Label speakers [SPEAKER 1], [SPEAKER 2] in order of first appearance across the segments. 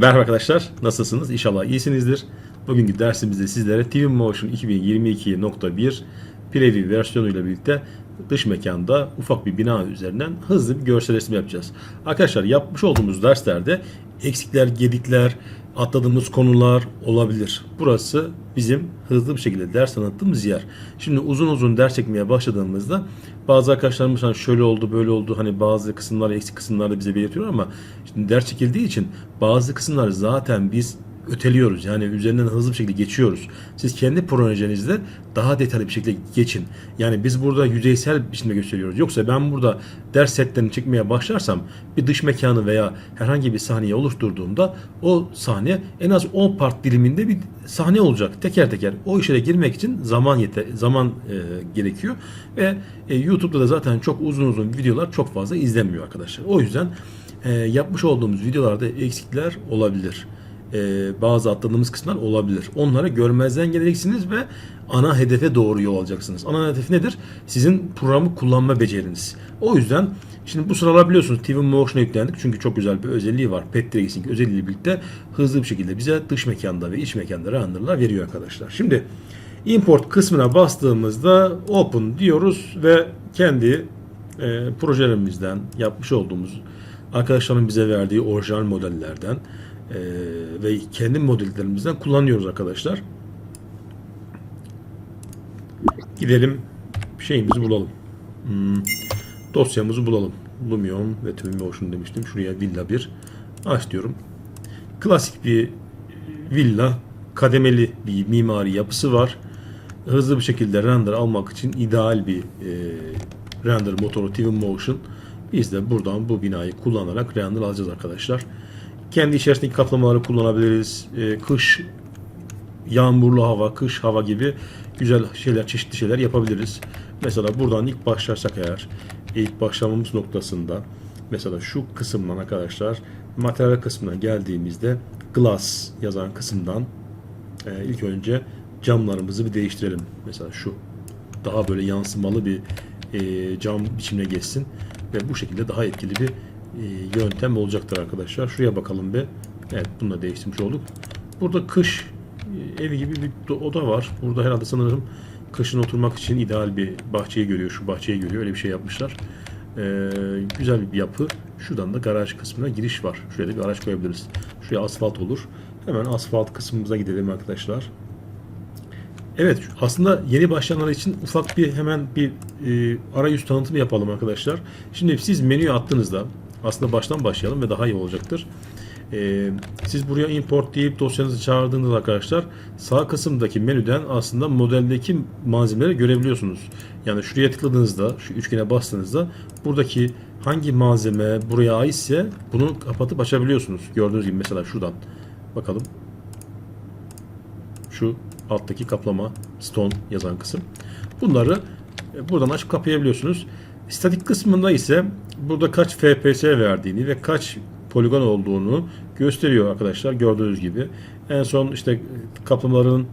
[SPEAKER 1] Merhaba arkadaşlar, nasılsınız? İnşallah iyisinizdir. Bugünkü dersimizde sizlere Twinmotion 2022.1 preview versiyonuyla birlikte dış mekanda ufak bir bina üzerinden hızlı bir görsel resim yapacağız. Arkadaşlar yapmış olduğumuz derslerde eksikler, gedikler, atladığımız konular olabilir. Burası bizim hızlı bir şekilde ders anlattığımız yer. Şimdi uzun uzun ders çekmeye başladığımızda bazı arkadaşlarımız hani şöyle oldu böyle oldu hani bazı kısımlar eksik kısımlar da bize belirtiyor ama şimdi ders çekildiği için bazı kısımlar zaten biz öteliyoruz. Yani üzerinden hızlı bir şekilde geçiyoruz. Siz kendi projenizde daha detaylı bir şekilde geçin. Yani biz burada yüzeysel biçimde gösteriyoruz. Yoksa ben burada ders setlerini çekmeye başlarsam bir dış mekanı veya herhangi bir sahneyi oluşturduğumda o sahne en az 10 part diliminde bir sahne olacak. Teker teker. O işe girmek için zaman yeter, zaman e, gerekiyor ve e, YouTube'da da zaten çok uzun uzun videolar çok fazla izlenmiyor arkadaşlar. O yüzden e, yapmış olduğumuz videolarda eksikler olabilir e, bazı atladığımız kısımlar olabilir. Onları görmezden geleceksiniz ve ana hedefe doğru yol alacaksınız. Ana hedef nedir? Sizin programı kullanma beceriniz. O yüzden şimdi bu sıralar biliyorsunuz TV Motion'a yüklendik. Çünkü çok güzel bir özelliği var. Pet Tracing özelliğiyle birlikte hızlı bir şekilde bize dış mekanda ve iç mekanda renderlar veriyor arkadaşlar. Şimdi import kısmına bastığımızda open diyoruz ve kendi e, projelerimizden yapmış olduğumuz arkadaşların bize verdiği orijinal modellerden e, ve kendi modellerimizden kullanıyoruz arkadaşlar. Gidelim şeyimizi bulalım. Hmm, dosyamızı bulalım. Lumion ve Twinmotion demiştim. Şuraya villa 1 aç diyorum. Klasik bir villa kademeli bir mimari yapısı var. Hızlı bir şekilde render almak için ideal bir e, render motoru Twinmotion. Biz de buradan bu binayı kullanarak render alacağız arkadaşlar. Kendi içerisindeki kaplamaları kullanabiliriz. E, kış, yağmurlu hava, kış hava gibi güzel şeyler, çeşitli şeyler yapabiliriz. Mesela buradan ilk başlarsak eğer, ilk başlamamız noktasında mesela şu kısımdan arkadaşlar materyal kısmına geldiğimizde glass yazan kısımdan e, ilk önce camlarımızı bir değiştirelim. Mesela şu daha böyle yansımalı bir e, cam biçimine geçsin ve bu şekilde daha etkili bir yöntem olacaktır arkadaşlar. Şuraya bakalım bir. Evet bunu da değiştirmiş olduk. Burada kış e, evi gibi bir oda var. Burada herhalde sanırım kışın oturmak için ideal bir bahçeyi görüyor. Şu bahçeyi görüyor. Öyle bir şey yapmışlar. Ee, güzel bir yapı. Şuradan da garaj kısmına giriş var. Şuraya da bir araç koyabiliriz. Şuraya asfalt olur. Hemen asfalt kısmımıza gidelim arkadaşlar. Evet aslında yeni başlayanlar için ufak bir hemen bir e, arayüz tanıtımı yapalım arkadaşlar. Şimdi siz menüye attığınızda aslında baştan başlayalım ve daha iyi olacaktır. Ee, siz buraya import deyip dosyanızı çağırdığınızda arkadaşlar sağ kısımdaki menüden aslında modeldeki malzemeleri görebiliyorsunuz. Yani şuraya tıkladığınızda şu üçgene bastığınızda buradaki hangi malzeme buraya aitse bunu kapatıp açabiliyorsunuz. Gördüğünüz gibi mesela şuradan bakalım. Şu alttaki kaplama stone yazan kısım. Bunları e, buradan açıp kapayabiliyorsunuz. Statik kısmında ise burada kaç FPS verdiğini ve kaç poligon olduğunu gösteriyor arkadaşlar gördüğünüz gibi. En son işte kaplamaların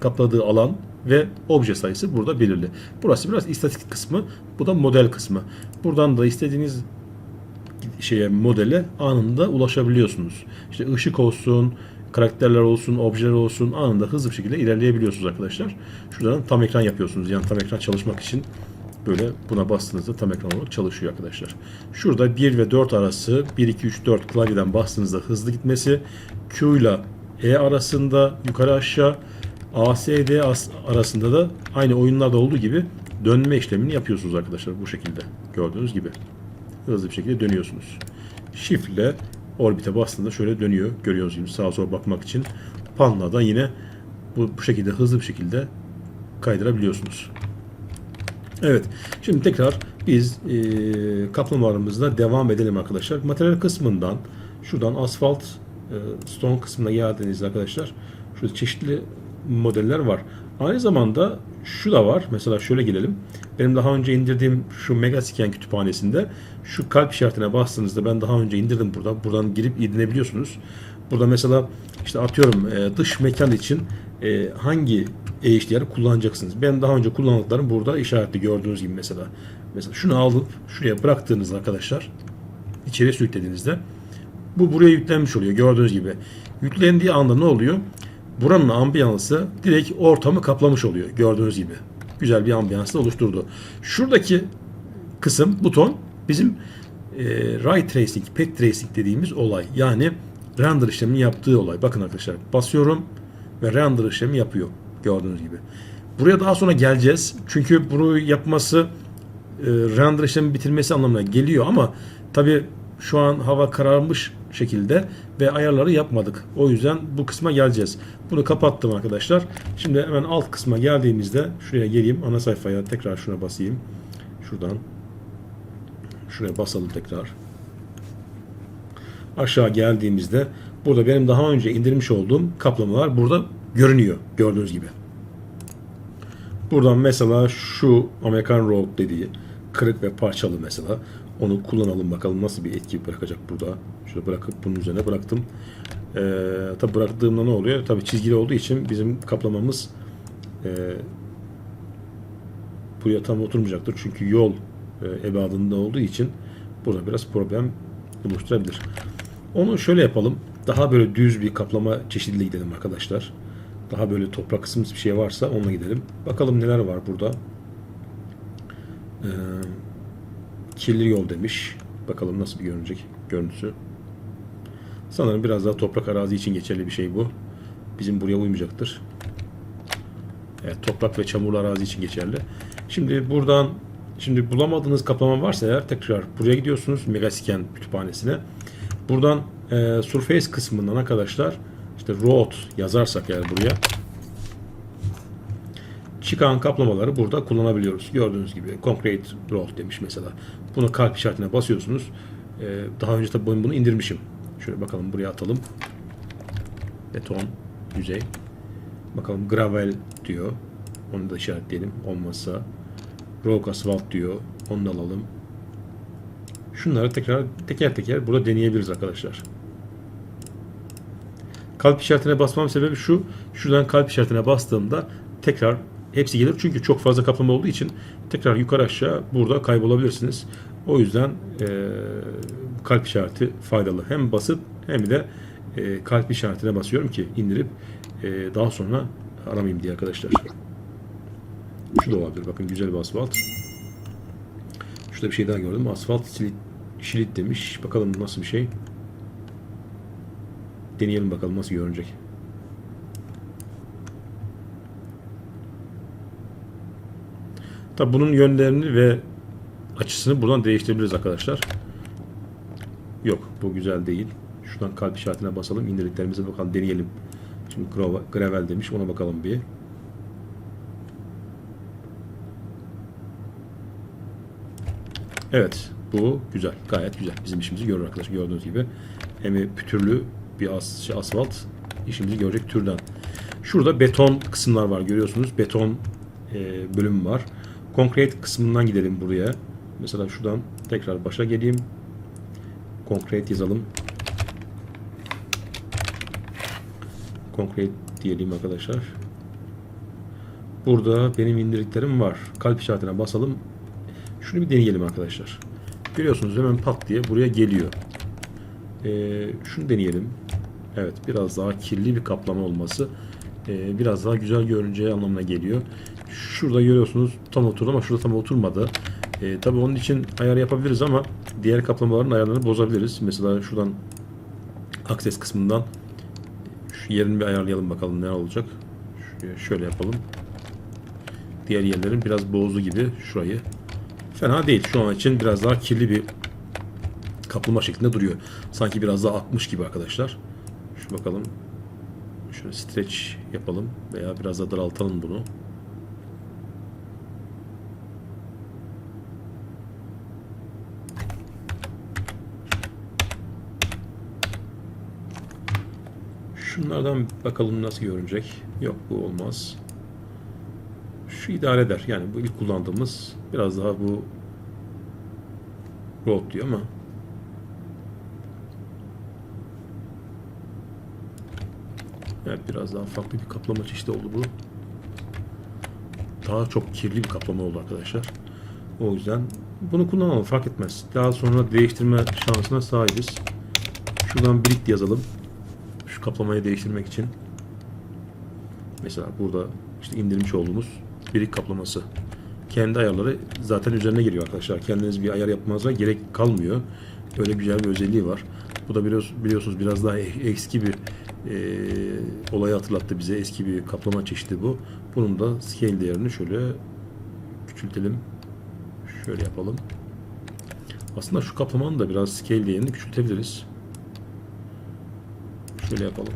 [SPEAKER 1] kapladığı alan ve obje sayısı burada belirli. Burası biraz istatik kısmı, bu da model kısmı. Buradan da istediğiniz şeye modele anında ulaşabiliyorsunuz. İşte ışık olsun, karakterler olsun, objeler olsun anında hızlı bir şekilde ilerleyebiliyorsunuz arkadaşlar. Şuradan tam ekran yapıyorsunuz. Yani tam ekran çalışmak için böyle buna bastığınızda tam ekran olarak çalışıyor arkadaşlar. Şurada 1 ve 4 arası 1 2 3 4 klavyeden bastığınızda hızlı gitmesi, Q ile E arasında yukarı aşağı ASD arasında da aynı oyunlarda olduğu gibi dönme işlemini yapıyorsunuz arkadaşlar bu şekilde. Gördüğünüz gibi. Hızlı bir şekilde dönüyorsunuz. Shift ile orbite bastığında şöyle dönüyor. Görüyorsunuz gibi sağa sola bakmak için. Panla da yine bu, bu şekilde hızlı bir şekilde kaydırabiliyorsunuz. Evet. Şimdi tekrar biz e, kaplamalarımızla devam edelim arkadaşlar. Materyal kısmından şuradan asfalt e, stone kısmına geldiğinizde arkadaşlar şurada çeşitli modeller var. Aynı zamanda şu da var. Mesela şöyle gelelim. Benim daha önce indirdiğim şu Megascan kütüphanesinde şu kalp işaretine bastığınızda ben daha önce indirdim burada. Buradan girip indirebiliyorsunuz. Burada mesela işte atıyorum e, dış mekan için e, hangi HDR'ı kullanacaksınız. Ben daha önce kullandıklarım burada işaretli gördüğünüz gibi mesela. Mesela şunu alıp şuraya bıraktığınızda arkadaşlar içeri sürüklediğinizde Bu buraya yüklenmiş oluyor gördüğünüz gibi. Yüklendiği anda ne oluyor? Buranın ambiyansı direkt ortamı kaplamış oluyor gördüğünüz gibi. Güzel bir ambiyans oluşturdu. Şuradaki kısım buton bizim e, ray tracing, path tracing dediğimiz olay. Yani render işlemini yaptığı olay. Bakın arkadaşlar basıyorum ve render işlemi yapıyor gördüğünüz gibi. Buraya daha sonra geleceğiz. Çünkü bunu yapması e, render işlemi bitirmesi anlamına geliyor ama tabi şu an hava kararmış şekilde ve ayarları yapmadık. O yüzden bu kısma geleceğiz. Bunu kapattım arkadaşlar. Şimdi hemen alt kısma geldiğimizde şuraya geleyim. Ana sayfaya tekrar şuna basayım. Şuradan şuraya basalım tekrar. Aşağı geldiğimizde burada benim daha önce indirmiş olduğum kaplamalar burada görünüyor. Gördüğünüz gibi. Buradan mesela şu American Road dediği kırık ve parçalı mesela. Onu kullanalım bakalım nasıl bir etki bırakacak burada. Şöyle bırakıp bunun üzerine bıraktım. Ee, tabi bıraktığımda ne oluyor? Tabi çizgili olduğu için bizim kaplamamız e, buraya tam oturmayacaktır. Çünkü yol e, ebadında olduğu için burada biraz problem oluşturabilir. Onu şöyle yapalım. Daha böyle düz bir kaplama çeşidiyle gidelim arkadaşlar. Daha böyle toprak kısmımız bir şey varsa onunla gidelim. Bakalım neler var burada. Ee, kirli yol demiş. Bakalım nasıl bir görünecek görüntüsü. Sanırım biraz daha toprak arazi için geçerli bir şey bu. Bizim buraya uymayacaktır. Evet, toprak ve çamurlu arazi için geçerli. Şimdi buradan şimdi bulamadığınız kaplama varsa eğer tekrar buraya gidiyorsunuz Megascan kütüphanesine. Buradan e, Surface kısmından arkadaşlar işte road yazarsak eğer buraya çıkan kaplamaları burada kullanabiliyoruz. Gördüğünüz gibi concrete road demiş mesela. Bunu kalp işaretine basıyorsunuz. Ee, daha önce tabii bunu indirmişim. Şöyle bakalım buraya atalım. Beton, yüzey. Bakalım gravel diyor. Onu da işaretleyelim. Olmazsa rock asfalt diyor. Onu da alalım. Şunları tekrar teker teker burada deneyebiliriz arkadaşlar. Kalp işaretine basmam sebebi şu. Şuradan kalp işaretine bastığımda tekrar hepsi gelir. Çünkü çok fazla kaplama olduğu için tekrar yukarı aşağı burada kaybolabilirsiniz. O yüzden e, kalp işareti faydalı. Hem basıp hem de e, kalp işaretine basıyorum ki indirip e, daha sonra aramayayım diye arkadaşlar. Şu da olabilir. Bakın güzel bir asfalt. Şurada bir şey daha gördüm. Asfalt silit, şilit demiş. Bakalım nasıl bir şey. Deneyelim bakalım nasıl görünecek. Tabi bunun yönlerini ve açısını buradan değiştirebiliriz arkadaşlar. Yok bu güzel değil. Şuradan kalp işaretine basalım. İndirdiklerimize bakalım deneyelim. Şimdi gravel, demiş ona bakalım bir. Evet bu güzel. Gayet güzel. Bizim işimizi görür arkadaşlar gördüğünüz gibi. Hem pütürlü bir as, şey, asfalt işimizi görecek türden. Şurada beton kısımlar var görüyorsunuz. Beton e, bölümü var. Concrete kısmından gidelim buraya. Mesela şuradan tekrar başa geleyim. Concrete yazalım. Concrete diyelim arkadaşlar. Burada benim indirdiklerim var. Kalp işaretine basalım. Şunu bir deneyelim arkadaşlar. Görüyorsunuz hemen pat diye buraya geliyor. Ee, şunu deneyelim. Evet biraz daha kirli bir kaplama olması e, biraz daha güzel görüneceği anlamına geliyor. Şurada görüyorsunuz tam oturdu ama şurada tam oturmadı. E, tabii onun için ayar yapabiliriz ama diğer kaplamaların ayarlarını bozabiliriz. Mesela şuradan akses kısmından şu yerini bir ayarlayalım bakalım ne olacak. Şuraya şöyle yapalım. Diğer yerlerin biraz bozdu gibi şurayı. Fena değil. Şu an için biraz daha kirli bir kaplama şeklinde duruyor. Sanki biraz daha akmış gibi arkadaşlar. Bakalım. Şöyle stretch yapalım veya biraz da daraltalım bunu. Şunlardan bakalım nasıl görünecek. Yok bu olmaz. Şu idare eder. Yani bu ilk kullandığımız biraz daha bu road diyor ama Evet biraz daha farklı bir kaplama çeşidi oldu bu. Daha çok kirli bir kaplama oldu arkadaşlar. O yüzden bunu kullanalım fark etmez. Daha sonra değiştirme şansına sahibiz. Şuradan brick yazalım. Şu kaplamayı değiştirmek için. Mesela burada işte indirmiş olduğumuz brick kaplaması. Kendi ayarları zaten üzerine geliyor arkadaşlar. Kendiniz bir ayar yapmanıza gerek kalmıyor. Böyle güzel bir özelliği var. Bu da biliyorsunuz biraz daha e- eski bir e, olayı hatırlattı bize. Eski bir kaplama çeşidi bu. Bunun da scale değerini şöyle küçültelim. Şöyle yapalım. Aslında şu kaplamanın da biraz scale değerini küçültebiliriz. Şöyle yapalım.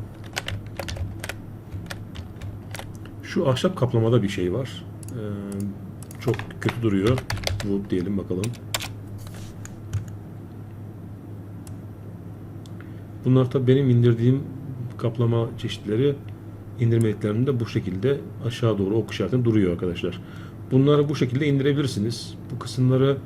[SPEAKER 1] Şu ahşap kaplamada bir şey var. Ee, çok kötü duruyor. Bu diyelim bakalım. Bunlar tabii benim indirdiğim kaplama çeşitleri indirme eklerinde bu şekilde aşağı doğru ok işaretinde duruyor arkadaşlar. Bunları bu şekilde indirebilirsiniz. Bu kısımları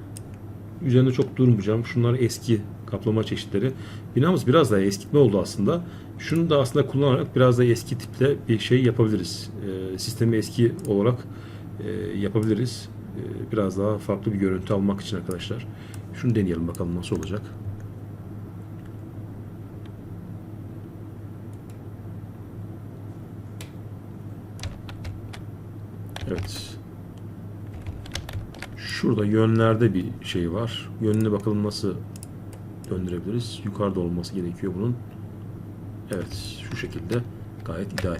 [SPEAKER 1] üzerinde çok durmayacağım. Şunlar eski kaplama çeşitleri. Binamız biraz daha eskitme oldu aslında. Şunu da aslında kullanarak biraz da eski tipte bir şey yapabiliriz. Ee, sistemi eski olarak e, yapabiliriz. Ee, biraz daha farklı bir görüntü almak için arkadaşlar. Şunu deneyelim bakalım nasıl olacak. Evet. Şurada yönlerde bir şey var. Yönüne bakalım nasıl döndürebiliriz. Yukarıda olması gerekiyor bunun. Evet şu şekilde gayet ideal.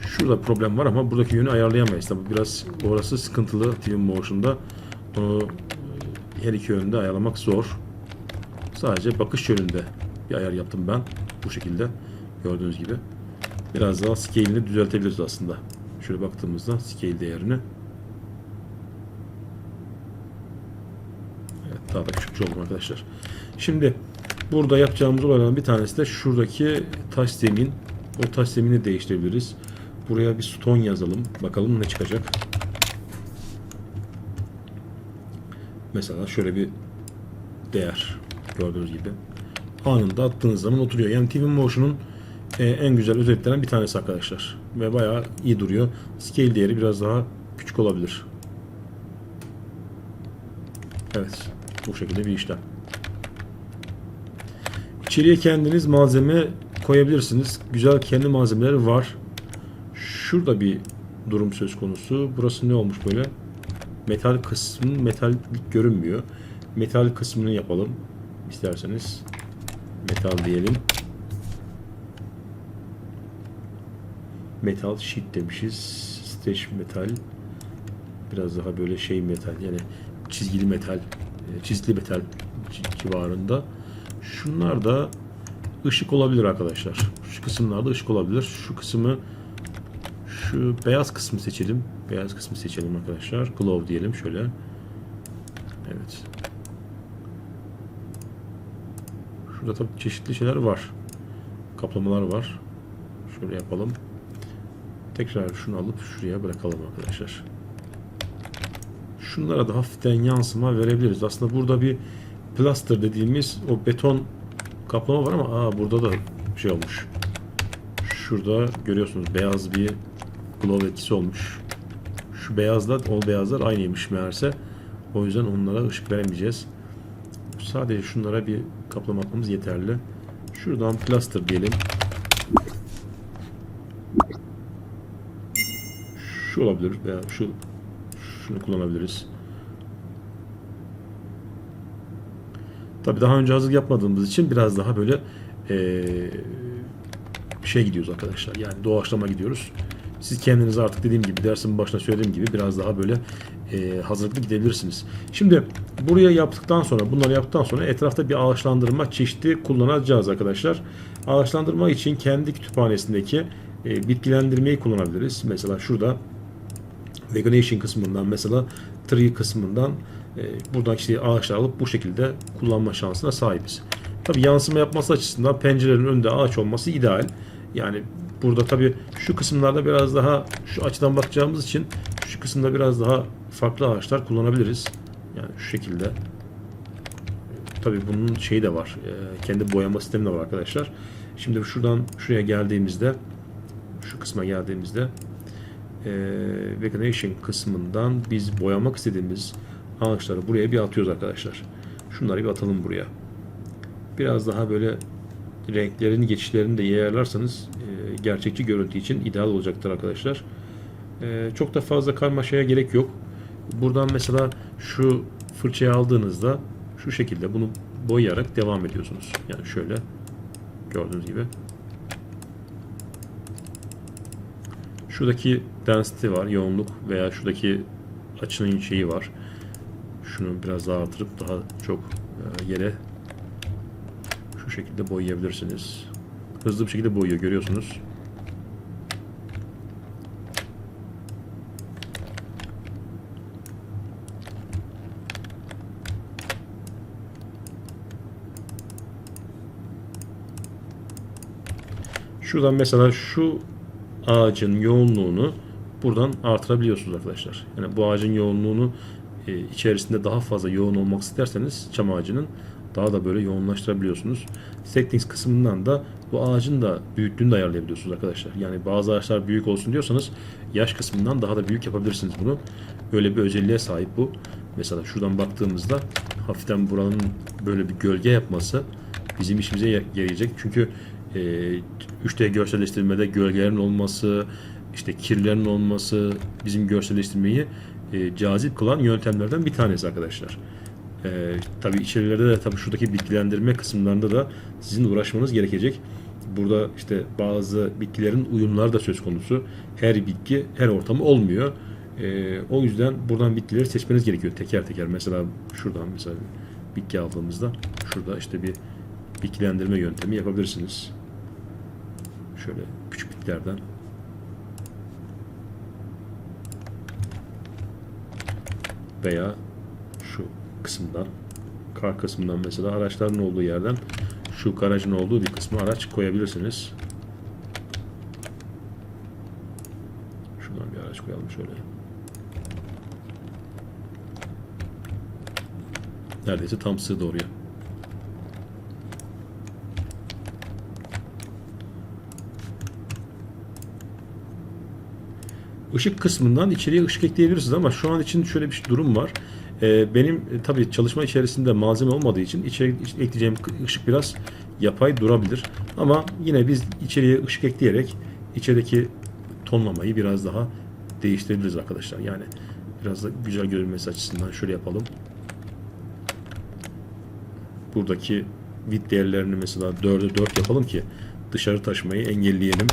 [SPEAKER 1] Şurada problem var ama buradaki yönü ayarlayamayız. Tabi biraz orası sıkıntılı TV Motion'da. Onu e, her iki yönde ayarlamak zor. Sadece bakış yönünde bir ayar yaptım ben. Bu şekilde gördüğünüz gibi. Biraz daha scale'ini düzeltebiliriz aslında. Şöyle baktığımızda scale değerini Evet, daha da küçükçe oldum arkadaşlar. Şimdi burada yapacağımız olaylardan bir tanesi de şuradaki taş zemin. O taş zemini değiştirebiliriz. Buraya bir stone yazalım. Bakalım ne çıkacak. Mesela şöyle bir değer gördüğünüz gibi. Anında attığınız zaman oturuyor. Yani TV Motion'un e, en güzel özelliklerinden bir tanesi arkadaşlar. Ve bayağı iyi duruyor. Scale değeri biraz daha küçük olabilir. Evet. Bu şekilde bir işlem. İçeriye kendiniz malzeme koyabilirsiniz. Güzel kendi malzemeleri var. Şurada bir durum söz konusu. Burası ne olmuş böyle? Metal kısmı metal görünmüyor. Metal kısmını yapalım. isterseniz. Metal diyelim. Metal sheet demişiz. Stretch metal. Biraz daha böyle şey metal yani çizgili metal, e, çizgili metal ci- civarında. Şunlar da ışık olabilir arkadaşlar. Şu kısımlarda ışık olabilir. Şu kısmı şu beyaz kısmı seçelim. Beyaz kısmı seçelim arkadaşlar. Glow diyelim şöyle. Evet. Şurada tabii çeşitli şeyler var. Kaplamalar var. Şöyle yapalım. Tekrar şunu alıp şuraya bırakalım arkadaşlar. Şunlara da hafiften yansıma verebiliriz. Aslında burada bir plaster dediğimiz o beton kaplama var ama aa burada da şey olmuş. Şurada görüyorsunuz beyaz bir glow etkisi olmuş. Şu beyazlar, o beyazlar aynıymış meğerse. O yüzden onlara ışık veremeyeceğiz. Sadece şunlara bir kaplama atmamız yeterli. Şuradan plaster diyelim. Şu olabilir veya şu şunu kullanabiliriz. Tabi daha önce hazır yapmadığımız için biraz daha böyle eee şey gidiyoruz arkadaşlar. Yani doğaçlama gidiyoruz. Siz kendiniz artık dediğim gibi dersin başına söylediğim gibi biraz daha böyle eee, hazırlıklı gidebilirsiniz. Şimdi buraya yaptıktan sonra bunları yaptıktan sonra etrafta bir ağaçlandırma çeşidi kullanacağız arkadaşlar. Ağaçlandırma için kendi kütüphanesindeki eee, bitkilendirmeyi kullanabiliriz. Mesela şurada vegetation kısmından mesela tree kısmından e, buradan işte ağaçlar alıp bu şekilde kullanma şansına sahibiz. Tabi yansıma yapması açısından pencerelerin önünde ağaç olması ideal. Yani burada tabi şu kısımlarda biraz daha şu açıdan bakacağımız için şu kısımda biraz daha farklı ağaçlar kullanabiliriz. Yani şu şekilde. Tabi bunun şeyi de var. e, kendi boyama sistemi de var arkadaşlar. Şimdi şuradan şuraya geldiğimizde şu kısma geldiğimizde e, vegetation kısmından biz boyamak istediğimiz ağaçları buraya bir atıyoruz arkadaşlar. Şunları bir atalım buraya. Biraz daha böyle renklerin geçişlerini de iyi ayarlarsanız e, gerçekçi görüntü için ideal olacaktır arkadaşlar. E, çok da fazla karmaşaya gerek yok. Buradan mesela şu fırçayı aldığınızda şu şekilde bunu boyayarak devam ediyorsunuz. Yani şöyle gördüğünüz gibi. Şuradaki density var, yoğunluk veya şuradaki açının şeyi var. Şunu biraz daha artırıp daha çok e, yere şu şekilde boyayabilirsiniz. Hızlı bir şekilde boyuyor görüyorsunuz. Şuradan mesela şu ağacın yoğunluğunu buradan artırabiliyorsunuz arkadaşlar. Yani bu ağacın yoğunluğunu e, içerisinde daha fazla yoğun olmak isterseniz çam ağacının daha da böyle yoğunlaştırabiliyorsunuz. Settings kısmından da bu ağacın da büyüklüğünü de ayarlayabiliyorsunuz arkadaşlar. Yani bazı ağaçlar büyük olsun diyorsanız yaş kısmından daha da büyük yapabilirsiniz bunu. Böyle bir özelliğe sahip bu. Mesela şuradan baktığımızda hafiften buranın böyle bir gölge yapması bizim işimize yarayacak. Çünkü e, 3D görselleştirmede gölgelerin olması, işte kirlerin olması bizim görselleştirmeyi e, cazip kılan yöntemlerden bir tanesi arkadaşlar. E, tabii içerilerde de tabii şuradaki bitkilendirme kısımlarında da sizin uğraşmanız gerekecek. Burada işte bazı bitkilerin uyumları da söz konusu. Her bitki her ortamı olmuyor. E, o yüzden buradan bitkileri seçmeniz gerekiyor teker teker. Mesela şuradan mesela bitki aldığımızda şurada işte bir bitkilendirme yöntemi yapabilirsiniz. Şöyle küçük bitkilerden veya şu kısımdan kar kısmından mesela araçların olduğu yerden şu garajın olduğu bir kısmı araç koyabilirsiniz. Şuradan bir araç koyalım şöyle. Neredeyse tam sığdı oraya. Işık kısmından içeriye ışık ekleyebilirsiniz ama şu an için şöyle bir durum var. Ee, benim e, tabii çalışma içerisinde malzeme olmadığı için içeri ekleyeceğim ışık biraz yapay durabilir. Ama yine biz içeriye ışık ekleyerek içerideki tonlamayı biraz daha değiştirebiliriz arkadaşlar. Yani biraz da güzel görünmesi açısından şöyle yapalım. Buradaki bit değerlerini mesela 4'e 4 yapalım ki dışarı taşımayı engelleyelim.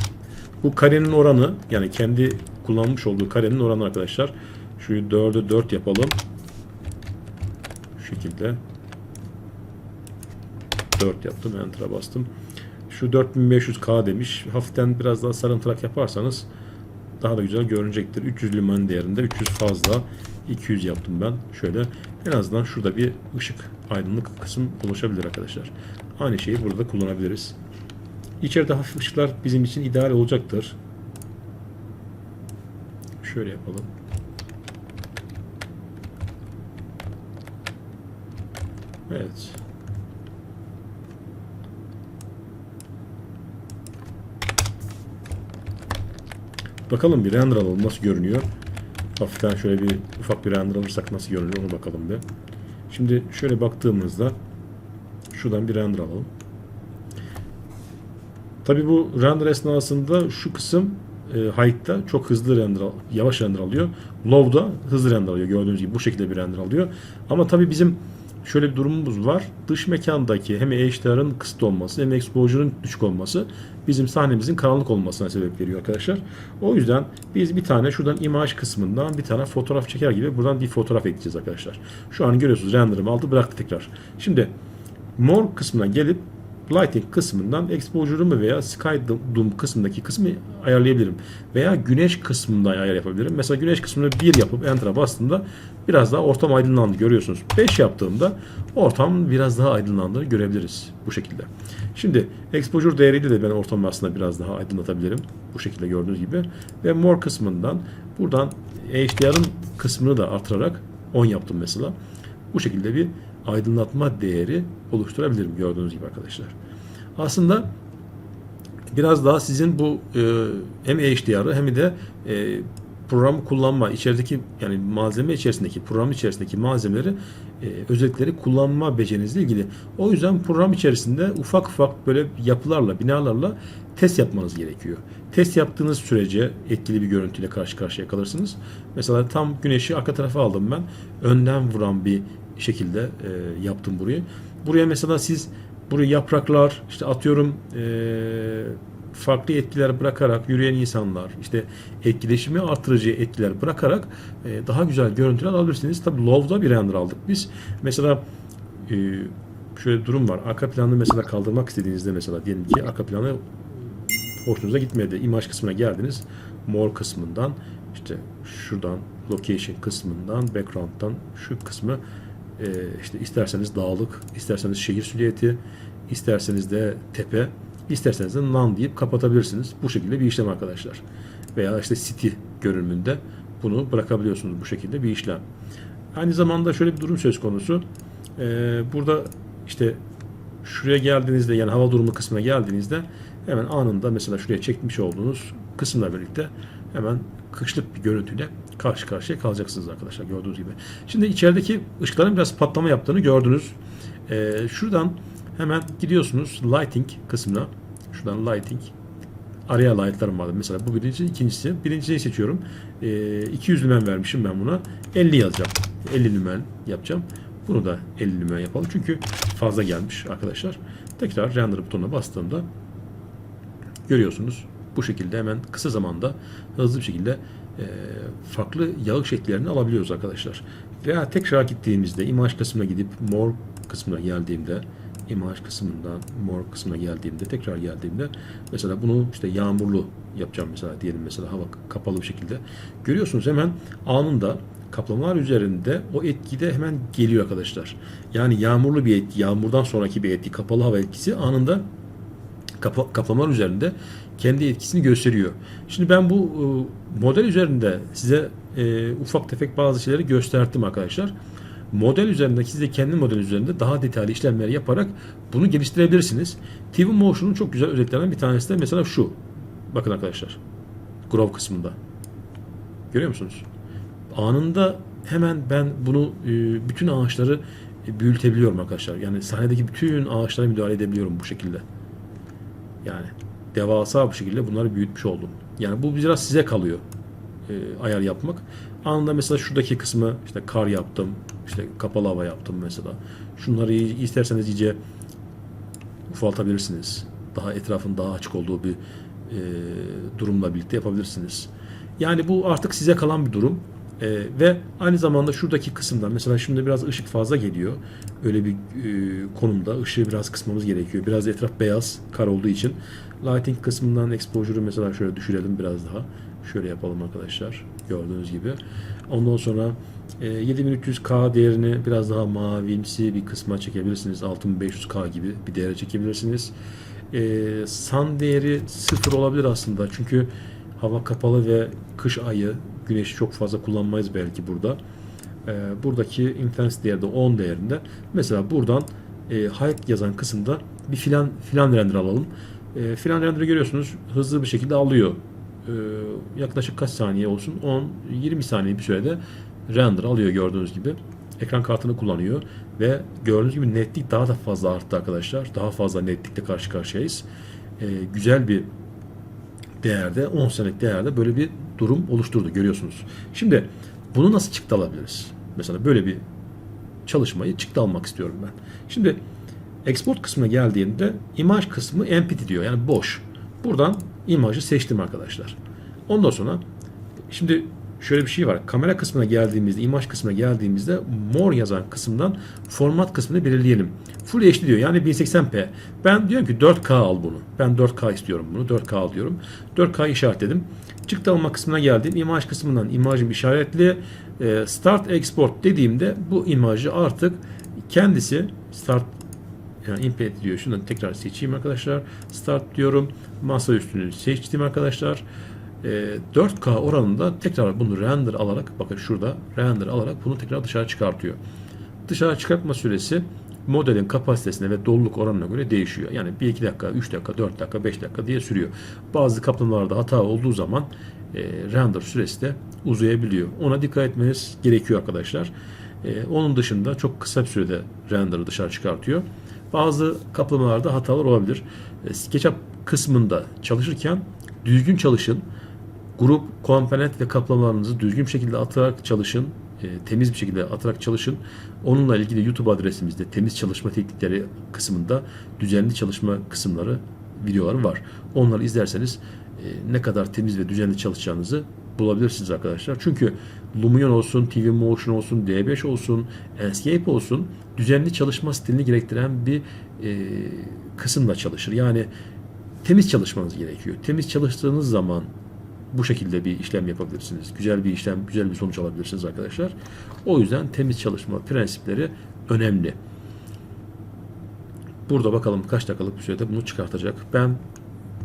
[SPEAKER 1] Bu karenin oranı yani kendi kullanmış olduğu karenin oranı arkadaşlar. Şu 4'e 4 yapalım. Şu şekilde. 4 yaptım. Enter'a bastım. Şu 4500K demiş. Hafiften biraz daha sarımtırak yaparsanız daha da güzel görünecektir. 300 liman değerinde 300 fazla 200 yaptım ben. Şöyle en azından şurada bir ışık aydınlık kısım oluşabilir arkadaşlar. Aynı şeyi burada kullanabiliriz. İçeride hafif ışıklar bizim için ideal olacaktır. Şöyle yapalım. Evet. Bakalım bir render alalım nasıl görünüyor. Hafiften şöyle bir ufak bir render alırsak nasıl görünüyor onu bakalım bir. Şimdi şöyle baktığımızda şuradan bir render alalım. Tabi bu render esnasında şu kısım e, High'da çok hızlı render, yavaş render alıyor. Low'da hızlı render alıyor. Gördüğünüz gibi bu şekilde bir render alıyor. Ama tabi bizim şöyle bir durumumuz var. Dış mekandaki hem HDR'ın kısıt olması hem exposure'ın düşük olması bizim sahnemizin karanlık olmasına sebep veriyor arkadaşlar. O yüzden biz bir tane şuradan imaj kısmından bir tane fotoğraf çeker gibi buradan bir fotoğraf ekleyeceğiz arkadaşlar. Şu an görüyorsunuz render'ımı aldı bıraktı tekrar. Şimdi mor kısmına gelip lighting kısmından exposure'ımı veya sky doom kısmındaki kısmı ayarlayabilirim. Veya güneş kısmında ayar yapabilirim. Mesela güneş kısmını 1 yapıp enter'a bastığımda biraz daha ortam aydınlandı görüyorsunuz. 5 yaptığımda ortam biraz daha aydınlandığını görebiliriz bu şekilde. Şimdi exposure değeriyle de ben ortamı aslında biraz daha aydınlatabilirim. Bu şekilde gördüğünüz gibi. Ve more kısmından buradan HDR'ın kısmını da artırarak 10 yaptım mesela. Bu şekilde bir aydınlatma değeri oluşturabilirim gördüğünüz gibi arkadaşlar. Aslında biraz daha sizin bu e, hem HDR'ı hem de e, programı kullanma, içerideki yani malzeme içerisindeki, program içerisindeki malzemeleri, e, özellikleri kullanma becerinizle ilgili. O yüzden program içerisinde ufak ufak böyle yapılarla, binalarla test yapmanız gerekiyor. Test yaptığınız sürece etkili bir görüntüyle karşı karşıya kalırsınız. Mesela tam güneşi arka tarafa aldım ben. Önden vuran bir şekilde e, yaptım burayı. Buraya mesela siz buraya yapraklar, işte atıyorum e, farklı etkiler bırakarak yürüyen insanlar, işte etkileşimi artırıcı etkiler bırakarak e, daha güzel görüntüler alabilirsiniz. Tabii Low'da bir render aldık biz. Mesela e, şöyle durum var. Arka planı mesela kaldırmak istediğinizde mesela diyelim ki arka planı hoşunuza gitmedi. İmaj kısmına geldiniz. More kısmından işte şuradan location kısmından background'dan şu kısmı e, işte isterseniz dağlık, isterseniz şehir silüeti, isterseniz de tepe, isterseniz de none deyip kapatabilirsiniz. Bu şekilde bir işlem arkadaşlar. Veya işte city görünümünde bunu bırakabiliyorsunuz bu şekilde bir işlem. Aynı zamanda şöyle bir durum söz konusu. Ee, burada işte şuraya geldiğinizde yani hava durumu kısmına geldiğinizde hemen anında mesela şuraya çekmiş olduğunuz kısımla birlikte hemen kışlık bir görüntüyle karşı karşıya kalacaksınız arkadaşlar gördüğünüz gibi. Şimdi içerideki ışıkların biraz patlama yaptığını gördünüz. Ee, şuradan hemen gidiyorsunuz lighting kısmına. Şuradan lighting araya light'larım vardı. Mesela bu birinci, ikincisi. Birinciyi seçiyorum. Ee, 200 lümen vermişim ben buna. 50 yazacağım. 50 lümen yapacağım. Bunu da 50 lümen yapalım. Çünkü fazla gelmiş arkadaşlar. Tekrar render butonuna bastığımda görüyorsunuz. Bu şekilde hemen kısa zamanda hızlı bir şekilde farklı yağ şekillerini alabiliyoruz arkadaşlar. Veya tekrar gittiğimizde imaj kısmına gidip more kısmına geldiğimde imaj kısmından more kısmına geldiğimde tekrar geldiğimde mesela bunu işte yağmurlu yapacağım mesela diyelim mesela hava kapalı bir şekilde görüyorsunuz hemen anında kaplamalar üzerinde o etki de hemen geliyor arkadaşlar. Yani yağmurlu bir etki, yağmurdan sonraki bir etki, kapalı hava etkisi anında kaplamalar üzerinde kendi etkisini gösteriyor. Şimdi ben bu e, model üzerinde size e, ufak tefek bazı şeyleri gösterdim arkadaşlar. Model üzerinde siz de kendi model üzerinde daha detaylı işlemler yaparak bunu geliştirebilirsiniz. TV Motion'un çok güzel özelliklerinden bir tanesi de mesela şu. Bakın arkadaşlar. Grove kısmında. Görüyor musunuz? Anında hemen ben bunu e, bütün ağaçları büyütebiliyorum arkadaşlar. Yani sahnedeki bütün ağaçlara müdahale edebiliyorum bu şekilde. Yani devasa bir şekilde bunları büyütmüş oldum. Yani bu biraz size kalıyor e, ayar yapmak. Anında mesela şuradaki kısmı işte kar yaptım, işte kapalı hava yaptım mesela. Şunları isterseniz iyice ufaltabilirsiniz. Daha etrafın daha açık olduğu bir e, durumla birlikte yapabilirsiniz. Yani bu artık size kalan bir durum. E, ve aynı zamanda şuradaki kısımdan mesela şimdi biraz ışık fazla geliyor. Öyle bir e, konumda ışığı biraz kısmamız gerekiyor. Biraz etraf beyaz kar olduğu için. Lighting kısmından exposure'ı mesela şöyle düşürelim biraz daha. Şöyle yapalım arkadaşlar. Gördüğünüz gibi. Ondan sonra e, 7300K değerini biraz daha mavimsi bir kısma çekebilirsiniz. 6500K gibi bir değere çekebilirsiniz. E, sun değeri sıfır olabilir aslında. Çünkü hava kapalı ve kış ayı güneşi çok fazla kullanmayız belki burada. E, buradaki intensity değerde 10 değerinde. Mesela buradan e, height yazan kısımda bir filan filan render alalım. E, filan render'ı görüyorsunuz hızlı bir şekilde alıyor. E, yaklaşık kaç saniye olsun? 10-20 saniye bir sürede render alıyor gördüğünüz gibi. Ekran kartını kullanıyor ve gördüğünüz gibi netlik daha da fazla arttı arkadaşlar. Daha fazla netlikle karşı karşıyayız. E, güzel bir değerde 10 senelik değerde böyle bir durum oluşturdu görüyorsunuz. Şimdi bunu nasıl çıktı alabiliriz? Mesela böyle bir çalışmayı çıktı almak istiyorum ben. Şimdi export kısmına geldiğinde imaj kısmı empty diyor. Yani boş. Buradan imajı seçtim arkadaşlar. Ondan sonra şimdi şöyle bir şey var. Kamera kısmına geldiğimizde, imaj kısmına geldiğimizde more yazan kısımdan format kısmını belirleyelim. Full HD diyor. Yani 1080p. Ben diyorum ki 4K al bunu. Ben 4K istiyorum bunu. 4K al diyorum. 4K işaretledim. Çıktı alma kısmına geldim. İmaj kısmından imajım işaretli. E, start export dediğimde bu imajı artık kendisi start yani import diyor. Şunu tekrar seçeyim arkadaşlar. Start diyorum. Masa üstünü seçtim arkadaşlar. E, 4K oranında tekrar bunu render alarak bakın şurada render alarak bunu tekrar dışarı çıkartıyor. Dışarı çıkartma süresi modelin kapasitesine ve doluluk oranına göre değişiyor. Yani 1-2 dakika, 3 dakika, 4 dakika, 5 dakika diye sürüyor. Bazı kaplamalarda hata olduğu zaman e, render süresi de uzayabiliyor. Ona dikkat etmeniz gerekiyor arkadaşlar. E, onun dışında çok kısa bir sürede render'ı dışarı çıkartıyor. Bazı kaplamalarda hatalar olabilir. E, SketchUp kısmında çalışırken düzgün çalışın. Grup, komponent ve kaplamalarınızı düzgün şekilde atarak çalışın. E, temiz bir şekilde atarak çalışın. Onunla ilgili YouTube adresimizde temiz çalışma teknikleri kısmında düzenli çalışma kısımları videoları var. Onları izlerseniz e, ne kadar temiz ve düzenli çalışacağınızı bulabilirsiniz arkadaşlar. Çünkü Lumion olsun, TV Motion olsun, D5 olsun, Enscape olsun düzenli çalışma stilini gerektiren bir e, kısımla çalışır. Yani temiz çalışmanız gerekiyor. Temiz çalıştığınız zaman bu şekilde bir işlem yapabilirsiniz. Güzel bir işlem, güzel bir sonuç alabilirsiniz arkadaşlar. O yüzden temiz çalışma prensipleri önemli. Burada bakalım kaç dakikalık bir sürede bunu çıkartacak. Ben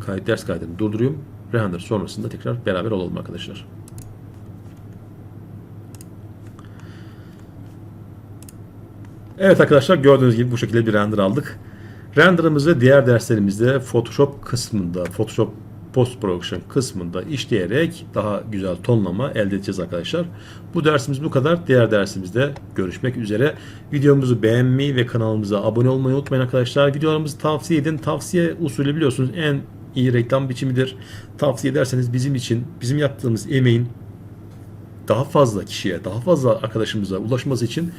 [SPEAKER 1] kayıt, ders kaydını durduruyorum. Render sonrasında tekrar beraber olalım arkadaşlar. Evet arkadaşlar gördüğünüz gibi bu şekilde bir render aldık. Render'ımızı diğer derslerimizde Photoshop kısmında, Photoshop Post Production kısmında işleyerek daha güzel tonlama elde edeceğiz arkadaşlar. Bu dersimiz bu kadar. Diğer dersimizde görüşmek üzere. Videomuzu beğenmeyi ve kanalımıza abone olmayı unutmayın arkadaşlar. Videolarımızı tavsiye edin. Tavsiye usulü biliyorsunuz en iyi reklam biçimidir. Tavsiye ederseniz bizim için, bizim yaptığımız emeğin daha fazla kişiye, daha fazla arkadaşımıza ulaşması için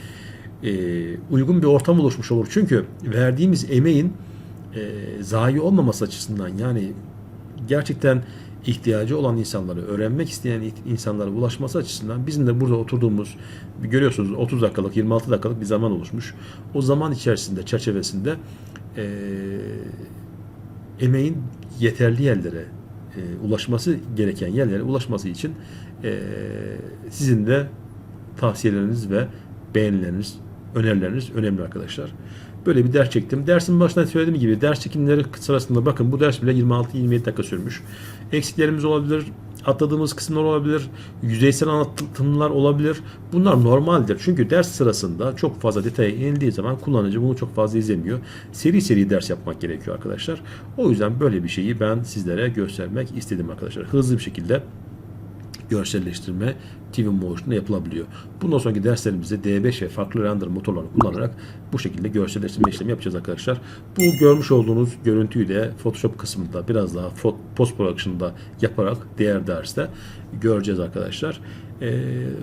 [SPEAKER 1] e, uygun bir ortam oluşmuş olur. Çünkü verdiğimiz emeğin e, zayi olmaması açısından yani gerçekten ihtiyacı olan insanları, öğrenmek isteyen insanlara ulaşması açısından bizim de burada oturduğumuz görüyorsunuz 30 dakikalık, 26 dakikalık bir zaman oluşmuş. O zaman içerisinde, çerçevesinde e, emeğin yeterli yerlere e, ulaşması gereken yerlere ulaşması için e, sizin de tavsiyeleriniz ve beğenileriniz, önerileriniz önemli arkadaşlar. Böyle bir ders çektim. Dersin başında söylediğim gibi ders çekimleri sırasında bakın bu ders bile 26-27 dakika sürmüş. Eksiklerimiz olabilir, atladığımız kısımlar olabilir, yüzeysel anlatımlar olabilir. Bunlar normaldir. Çünkü ders sırasında çok fazla detaya inildiği zaman kullanıcı bunu çok fazla izlemiyor. Seri seri ders yapmak gerekiyor arkadaşlar. O yüzden böyle bir şeyi ben sizlere göstermek istedim arkadaşlar. Hızlı bir şekilde görselleştirme TV Motion'da yapılabiliyor. Bundan sonraki derslerimizde D5 ve farklı render motorlarını kullanarak bu şekilde görselleştirme işlemi yapacağız arkadaşlar. Bu görmüş olduğunuz görüntüyü de Photoshop kısmında biraz daha post production'da yaparak diğer derste göreceğiz arkadaşlar. E,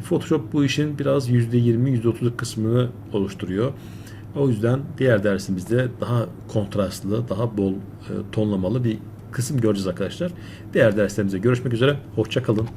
[SPEAKER 1] Photoshop bu işin biraz %20 %30'luk kısmını oluşturuyor. O yüzden diğer dersimizde daha kontrastlı, daha bol e, tonlamalı bir kısım göreceğiz arkadaşlar. Diğer derslerimizde görüşmek üzere. Hoşça kalın.